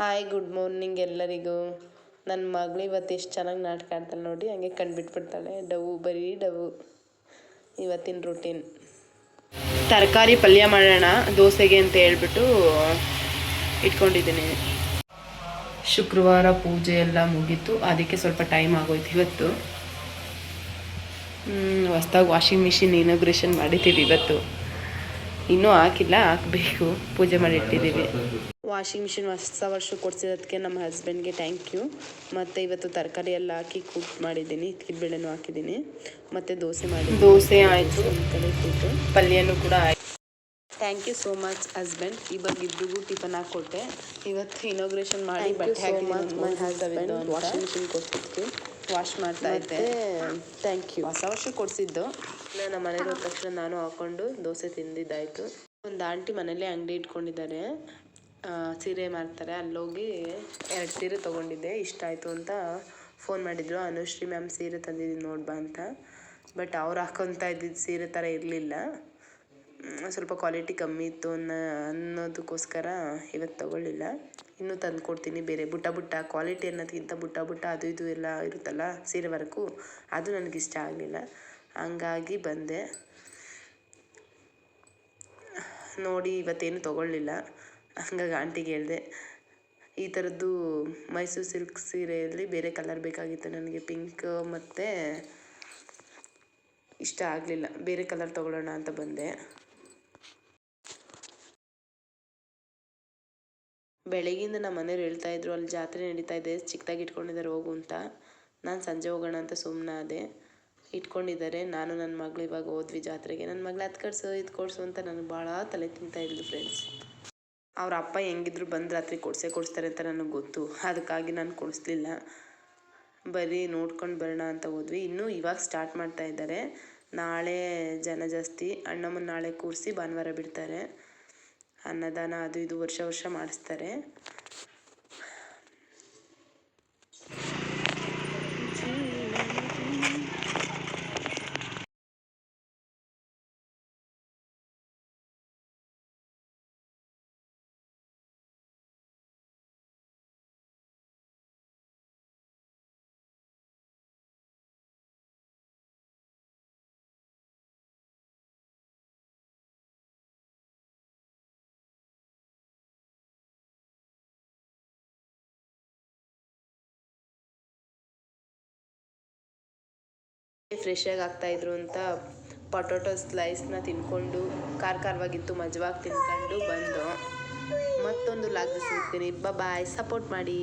Hi, good morning ಎಲ್ಲರಿಗೂ. ನನ್ನ ಮಗಳು ಇವತ್ತು ಎಷ್ಟು ಚೆನ್ನಾಗಿ ನಾಟಕ ಆಡ್ತಾಳೆ ನೋಡಿ, ಹಂಗೆ ಕಂಡುಬಿಟ್ಬಿಡ್ತಾಳೆ ಡವು ಬರೀ ಡವು ಇವತ್ತಿನ ರೂಟೀನ್ ತರಕಾರಿ ಪಲ್ಯ ಮಾಡೋಣ, ದೋಸೆಗೆ ಅಂತ ಹೇಳ್ಬಿಟ್ಟು ಇಟ್ಕೊಂಡಿದ್ದೀನಿ. ಶುಕ್ರವಾರ ಪೂಜೆ ಎಲ್ಲ ಮುಗೀತು. ಅದಕ್ಕೆ ಸ್ವಲ್ಪ ಟೈಮ್ ಆಗೋಯ್ತು ಇವತ್ತು. ಹೊಸ್ದಾಗಿ ವಾಷಿಂಗ್ ಮಿಷಿನ್ ಇನಾಗ್ರೇಷನ್ ಮಾಡಿದ್ದೀವಿ ಇವತ್ತು. ಇನ್ನೂ ಹಾಕಿಲ್ಲ, ಹಾಕಬೇಕು. ಪೂಜೆ ಮಾಡಿ ಇಟ್ಟಿದ್ದೀವಿ ವಾಷಿಂಗ್ ಮಿಷಿನ್ ಹೊಸ ವರ್ಷ ಕೊಡ್ಸಿರೋದಕ್ಕೆ ನಮ್ಮ ಹಸ್ಬೆಂಡ್ಗೆ ಥ್ಯಾಂಕ್ ಯು ಮತ್ತು ಇವತ್ತು ತರಕಾರಿ ಎಲ್ಲ ಹಾಕಿ ಕುಕ್ ಮಾಡಿದ್ದೀನಿ ಬೇಳೆನೂ ಹಾಕಿದ್ದೀನಿ. ಮತ್ತು ದೋಸೆ ಮಾಡಿ ದೋಸೆ ಆಯಿತು. ಕಡೆ ಕೂತು. ಪಲ್ಯನೂ ಕೂಡ ಆಯಿತು thank you so much husband ಇವಾಗ ಇಬ್ಬರಿಗೂ ಟಿಫನ್ ಹಾಕ್ಕೊಟ್ಟೆ ಇವತ್ತು ಇನಾಗ್ರೇಷನ್ ಮಾಡಿ ಬಟ್ಟೆ ಹಾಕಿ ವಾಷಿಂಗ್ ಮಿಷಿನ್ ಕೊಟ್ಟಿದ್ದು ವಾಶ್ ಮಾಡ್ತಾ ಇದ್ದೆ. ಥ್ಯಾಂಕ್ ಯು ಹೊಸ ವರ್ಷ ಕೊಡಿಸಿದ್ದು. ನಮ್ಮ ಮನೆಗೆ ಹೋದ ತಕ್ಷಣ ನಾನು ಹಾಕೊಂಡು ದೋಸೆ ತಿಂದಿದ್ದಾಯಿತು. ಒಂದು ಆಂಟಿ ಮನೇಲಿ ಅಂಗಡಿ ಇಟ್ಕೊಂಡಿದ್ದಾರೆ. ಸೀರೆ ಮಾರ್ತಾರೆ ಅಲ್ಲೋಗಿ ಎರಡು ಸೀರೆ ತೊಗೊಂಡಿದ್ದೆ. ಇಷ್ಟ ಆಯಿತು ಅಂತ ಫೋನ್ ಮಾಡಿದ್ರು. ಅನುಶ್ರೀ ಮ್ಯಾಮ್ ಸೀರೆ ತಂದಿದ್ದೀನಿ ನೋಡ್ಬಾ ಅಂತ. ಬಟ್ ಅವ್ರು ಹಾಕೊತ ಇದ್ದಿದ್ದು ಸೀರೆ ಥರ ಇರಲಿಲ್ಲ. ಸ್ವಲ್ಪ ಕ್ವಾಲಿಟಿ ಕಮ್ಮಿ ಇತ್ತು ಅನ್ನೋ, ಅನ್ನೋದಕ್ಕೋಸ್ಕರ ಇವತ್ತು ತಗೊಳ್ಳಿಲ್ಲ. ಇನ್ನೂ ತಂದು ಕೊಡ್ತೀನಿ. ಬೇರೆ ಬುಟ್ಟ ಬುಟ್ಟ, ಕ್ವಾಲಿಟಿ ಅನ್ನೋದಕ್ಕಿಂತ ಬುಟ್ಟ ಬುಟ್ಟ, ಅದು ಇದು ಎಲ್ಲ ಇರುತ್ತಲ್ಲ ಸೀರೆ ವರ್ಕು, ಅದು ನನಗಿಷ್ಟ ಆಗಲಿಲ್ಲ. ಹಂಗಾಗಿ ಬಂದೆ. ನೋಡಿ, ಇವತ್ತೇನು ತೊಗೊಳ್ಳಿಲ್ಲ. ಹಂಗಾಗಿ ಆಂಟಿಗೆ ಹೇಳಿದೆ, ಈ ಥರದ್ದು ಮೈಸೂರು ಸಿಲ್ಕ್ ಸೀರೆಯಲ್ಲಿ ಬೇರೆ ಕಲರ್ ಬೇಕಾಗಿತ್ತು ನನಗೆ ಪಿಂಕ್ ಮತ್ತು ಇಷ್ಟ ಆಗಲಿಲ್ಲ, ಬೇರೆ ಕಲರ್ ತೊಗೊಳ್ಳೋಣ ಅಂತ ಬಂದೆ. ಬೆಳಗಿಂದ ನಮ್ಮ ಮನೆಯವ್ರು ಹೇಳ್ತಾ ಇದ್ರು, ಅಲ್ಲಿ ಜಾತ್ರೆ ನಡೀತಾ ಇದೆ, ಚಿಕ್ಕದಾಗಿ ಇಟ್ಕೊಂಡಿದ್ದಾರೆ, ಹೋಗು ಅಂತ. ನಾನು ಸಂಜೆ ಹೋಗೋಣ ಅಂತ ಸುಮ್ಮನಾದೆ ಇಟ್ಕೊಂಡಿದ್ದಾರೆ, ನಾನು ನನ್ನ ಮಗಳು ಇವಾಗ ಹೋದ್ವಿ ಜಾತ್ರೆಗೆ. ನನ್ನ ಮಗಳು ಅದು ಕಟ್ಸು ಇದು ಕೊಡ್ಸು ಅಂತ ನನಗೆ ಭಾಳ ತಲೆ ತಿಂತಾ ಫ್ರೆಂಡ್ಸ್ ಅವ್ರ ಅಪ್ಪ ಹೆಂಗಿದ್ರು ಬಂದು ರಾತ್ರಿ ಕೊಡಿಸೇ ಕೊಡಿಸ್ತಾರೆ ಅಂತ ನನಗೆ ಗೊತ್ತು. ಅದಕ್ಕಾಗಿ ನಾನು ಕೊಡಿಸ್ಲಿಲ್ಲ. ಬರೀ ನೋಡ್ಕೊಂಡು ಬರೋಣ ಅಂತ ಹೋದ್ವಿ. ಇನ್ನೂ ಇವಾಗ ಸ್ಟಾರ್ಟ್ ಮಾಡ್ತಾ ಇದ್ದಾರೆ. ನಾಳೆ ಜನ ಜಾಸ್ತಿ, ಅಣ್ಣಮ್ಮನ ನಾಳೆ ಕೂರಿಸಿ ಭಾನುವಾರ ಬಿಡ್ತಾರೆ. ಅನ್ನದಾನ ಅದು ಇದು ವರ್ಷ ವರ್ಷ ಮಾಡಿಸ್ತಾರೆ. ಫ್ರೆಶ್ ಆಗಿ ಆಗ್ತಾಯಿದ್ರು ಅಂತ ಪೊಟೊಟೊ ಸ್ಲೈಸ್ನ ತಿನ್ಕೊಂಡು ಖಾರ ಖಾರವಾಗಿತ್ತು ಮಜವಾಗಿ ತಿನ್ಕೊಂಡು ಬಂದು ಮತ್ತೊಂದು ಲಾಗ್ ಸಿಗ್ತೀನಿ. ಬಾಯ್ ಸಪೋರ್ಟ್ ಮಾಡಿ.